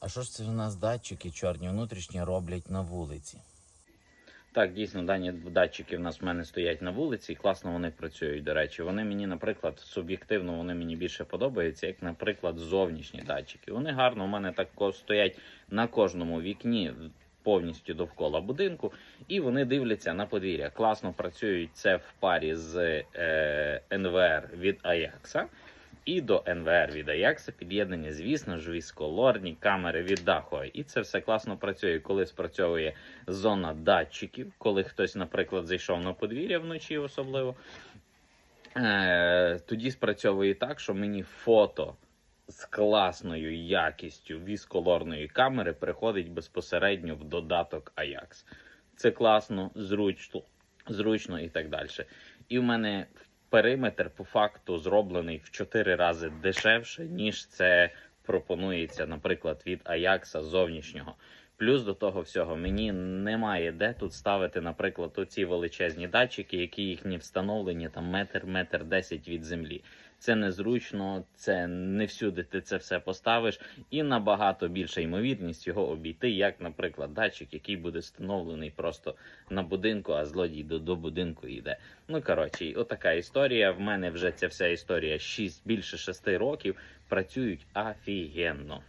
А що ж це у нас датчики чорні внутрішні роблять на вулиці? Так, дійсно, дані датчики в нас в мене стоять на вулиці, і класно вони працюють. До речі, вони мені, наприклад, суб'єктивно вони мені більше подобаються, як, наприклад, зовнішні датчики. Вони гарно у мене так стоять на кожному вікні. Повністю довкола будинку, і вони дивляться на подвір'я. Класно працюють це в парі з е, НВР від Аякса. І до НВР від Аякса під'єднані, звісно ж, вісколорні камери від Дахо. І це все класно працює, коли спрацьовує зона датчиків, коли хтось, наприклад, зайшов на подвір'я вночі, особливо. Е, тоді спрацьовує так, що мені фото з класною якістю вісколорної камери приходить безпосередньо в додаток Ajax. Це класно, зручно, зручно і так далі. І в мене периметр по факту зроблений в 4 рази дешевше, ніж це пропонується, наприклад, від Аякса зовнішнього. Плюс до того всього мені немає де тут ставити, наприклад, оці величезні датчики, які їхні встановлені там метр, метр десять від землі. Це незручно, це не всюди ти це все поставиш, і набагато більша ймовірність його обійти, як, наприклад, датчик, який буде встановлений просто на будинку, а злодій до, до будинку йде. Ну коротше, отака історія. В мене вже ця вся історія 6, більше 6 років. Працюють офігенно.